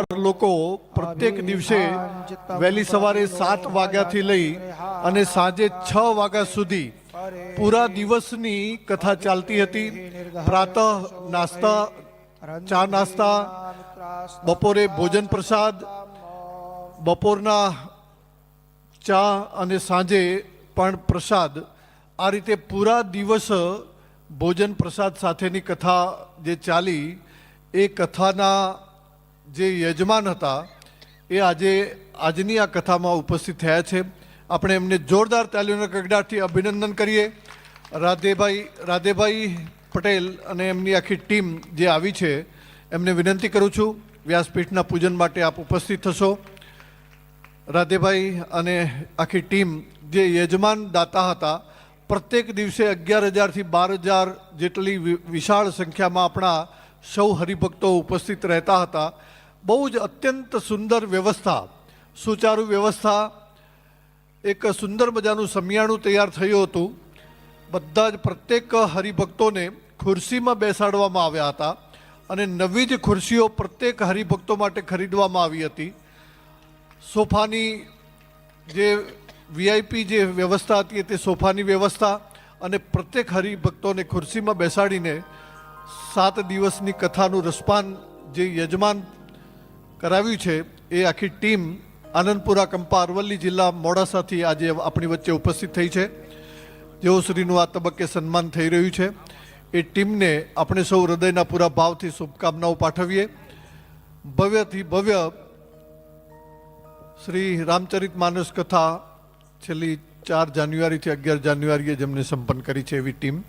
લોકો પ્રત્યેક દિવસે વહેલી સવારે સાત વાગ્યાથી લઈ અને સાંજે છ વાગ્યા સુધી પૂરા દિવસની કથા ચાલતી હતી. પ્રાતઃ નાસ્તા ચા નાસ્તા બપોરે ભોજન પ્રસાદ બપોરના ચા અને સાંજે પણ પ્રસાદ. આ રીતે પૂરા દિવસ ભોજન પ્રસાદ સાથેની કથા જે ચાલી એ કથાના જે યજમાન હતા, એ આજે આજની આ કથામાં ઉપસ્થિત થયા છે. આપણે એમને જોરદાર તાલીઓના કગડાટથી અભિનંદન કરીએ. રાધેભાઈ રાધેભાઈ પટેલ અને એમની આખી ટીમ જે આવી છે, એમને વિનંતી કરું છું, વ્યાસપીઠના પૂજન માટે આપ ઉપસ્થિત થશો. રાધેભાઈ અને આખી ટીમ જે યજમાન દાતા હતા, પ્રત્યેક દિવસે અગિયાર હજારથી બાર હજાર જેટલી વિશાળ સંખ્યામાં આપણા સૌ હરિભક્તો ઉપસ્થિત રહેતા હતા. બહુ જ અત્યંત સુંદર વ્યવસ્થા, સુચારુ વ્યવસ્થા, એક સુંદર મજાનું સમિયાણું તૈયાર થયું હતું. બધા જ પ્રત્યેક હરિભક્તોને ખુરશીમાં બેસાડવામાં આવ્યા હતા અને નવી જ ખુરશીઓ પ્રત્યેક હરિભક્તો માટે ખરીદવામાં આવી હતી. સોફાની જે વીઆઈપી જે વ્યવસ્થા હતી તે સોફાની વ્યવસ્થા અને પ્રત્યેક હરિભક્તોને ખુરશીમાં બેસાડીને સાત દિવસની કથાનું રસપાન જે યજમાન કરાવ્યું છે એ આખી ટીમ આનંદપુરા કંપા અરવલ્લી જિલ્લા મોડાસાથી આજે આપણી વચ્ચે ઉપસ્થિત થઈ છે. જેઓ શ્રીનું આ તબક્કે સન્માન થઈ રહ્યું છે. એ ટીમને આપણે સૌ હૃદયના પૂરા ભાવથી શુભકામનાઓ પાઠવીએ. ભવ્યથી ભવ્ય શ્રી રામચરિત માનસ કથા છેલ્લી ચાર જાન્યુઆરીથી અગિયાર જાન્યુઆરીએ જેમને સંપન્ન કરી છે એવી ટીમ.